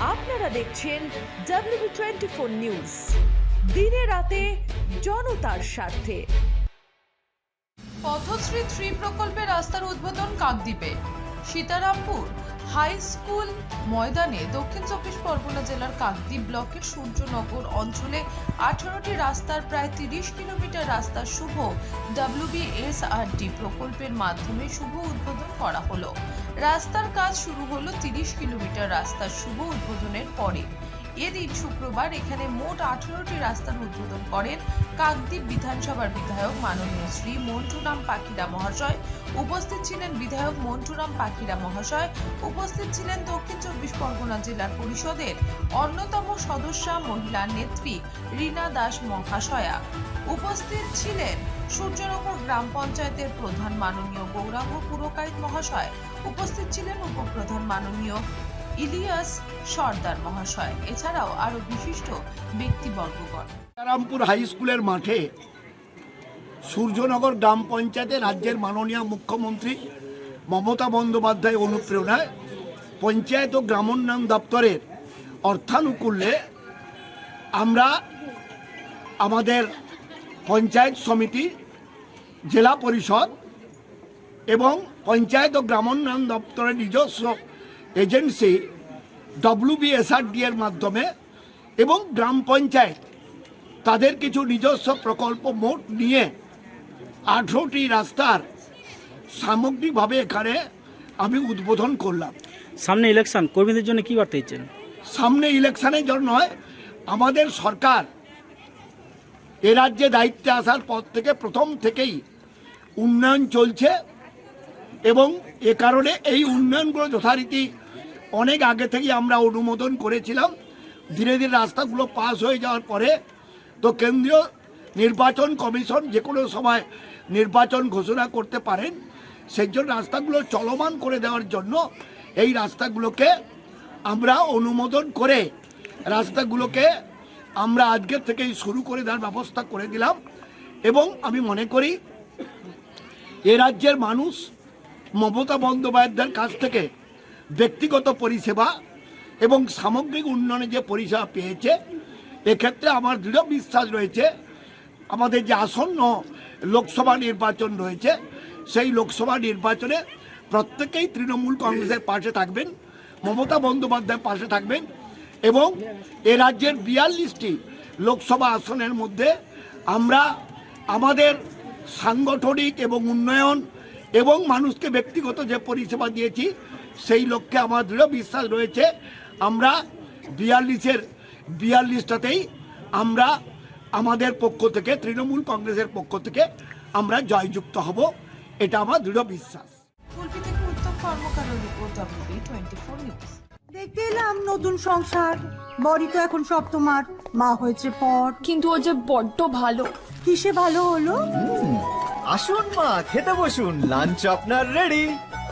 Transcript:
আপনারা দেখছেন W twenty four news দিনে রাতে জনতার স্বার্থে। পথশ্রী থ্রি প্রকল্পে রাস্তার উদ্বোধন কাকদ্বীপে। সীতারামপুর হাই স্কুল ময়দানে দক্ষিণ চব্বিশ পরগনা জেলার কাকদ্বীপ ব্লকের সূর্যনগর অঞ্চলে আঠারোটি রাস্তার প্রায় তিরিশ কিলোমিটার রাস্তা শুভ ডাব্লিউবিএসআরডি প্রকল্পের মাধ্যমে শুভ উদ্বোধন করা হলো। রাস্তার কাজ শুরু হলো তিরিশ কিলোমিটার রাস্তার শুভ উদ্বোধনের পরে। এদিন শুক্রবার এখানে মোট আঠারোটি রাস্তার উদ্বোধন করেন কাকদ্বীপ বিধানসভার বিধায়ক মাননীয় শ্রী মন্টুরাম পাখিরা মহাশয়। উপস্থিত ছিলেন বিধায়ক মন্টুরাম পাখিরা মহাশয়। উপস্থিত ছিলেন দক্ষিণ চব্বিশ পরগনা জেলা পরিষদের অন্যতম সদস্যা মহিলা নেত্রী রীনা দাস মহাশয়া। উপস্থিত ছিলেন সূর্যনগর গ্রাম পঞ্চায়েতের প্রধান মাননীয় গৌরাঙ্গ পুরকাইত মহাশয়। উপস্থিত ছিলেন উপপ্রধান মাননীয় ইলিয়াস সর্দার মহাশয়, এছাড়াও আরও বিশিষ্ট ব্যক্তিবর্গগণ। রামপুর হাই স্কুলের মাঠে সূর্যনগর গ্রাম পঞ্চায়েতে রাজ্যের মাননীয় মুখ্যমন্ত্রী মমতা বন্দ্যোপাধ্যায় অনুপ্রেরণায় পঞ্চায়েত ও গ্রামোন্নয়ন দপ্তরের অর্থানুকূল্যে আমরা আমাদের পঞ্চায়েত সমিতি, জেলা পরিষদ এবং পঞ্চায়েত ও গ্রামোন্নয়ন দপ্তরের নিজস্ব এজেন্সি ডব্লিউবিএসআরডি এর মাধ্যমে এবং গ্রাম পঞ্চায়েত তাদের কিছু নিজস্ব প্রকল্প মোট নিয়ে আঠেরোটি রাস্তার সামগ্রিকভাবে এখানে আমি উদ্বোধন করলাম। সামনে ইলেকশন কর্মীদের জন্য কি বার্তা দিচ্ছেন? সামনে ইলেকশনের জন্য আমাদের সরকার এ রাজ্যে দায়িত্বে আসার পর থেকে প্রথম থেকেই উন্নয়ন চলছে এবং এ কারণে এই উন্নয়নগুলো যথারীতি অনেক আগে থেকেই আমরা অনুমোদন করেছিলাম। ধীরে ধীরে রাস্তাগুলো পাস হয়ে যাওয়ার পরে তো কেন্দ্রীয় নির্বাচন কমিশন যে কোনো সময় নির্বাচন ঘোষণা করতে পারেন, সেই জন্য রাস্তাগুলো চলমান করে দেওয়ার জন্য এই রাস্তাগুলোকে আমরা অনুমোদন করে রাস্তাগুলোকে আমরা আজকের থেকেই শুরু করে দেওয়ার ব্যবস্থা করে দিলাম। এবং আমি মনে করি এ রাজ্যের মানুষ মমতা বন্দ্যোপাধ্যায়ের কাছ থেকে ব্যক্তিগত পরিষেবা এবং সামগ্রিক উন্নয়নে যে পরিষেবা পেয়েছে, এক্ষেত্রে আমার দৃঢ় বিশ্বাস রয়েছে, আমাদের যে আসন্ন লোকসভা নির্বাচন রয়েছে, সেই লোকসভা নির্বাচনে প্রত্যেকেই তৃণমূল কংগ্রেসের পাশে থাকবেন, মমতা বন্দ্যোপাধ্যায়ের পাশে থাকবেন এবং এ রাজ্যের বিয়াল্লিশটি লোকসভা আসনের মধ্যে আমরা আমাদের সাংগঠনিক এবং উন্নয়ন এবং মানুষকে ব্যক্তিগত যে পরিষেবা দিয়েছি সেই লক্ষ্যে আমার দৃঢ় বিশ্বাস রয়েছে। আমরা বিয়াল্লিশের বিয়াল্লিশটাতেই আমরা আমাদের পক্ষ থেকে তৃণমূল কংগ্রেসের পক্ষ থেকে আমরা জয়যুক্ত হব এটা আমার দৃঢ় বিশ্বাস। দেখতে এলাম নতুন সংসার বড়ি তো এখন সব তোমার মা হয়েছে পর। কিন্তু ও যে বড্ড ভালো। কিসে ভালো হলো? আসুন মা খেতে বসুন লাঞ্চ আপনার রেডি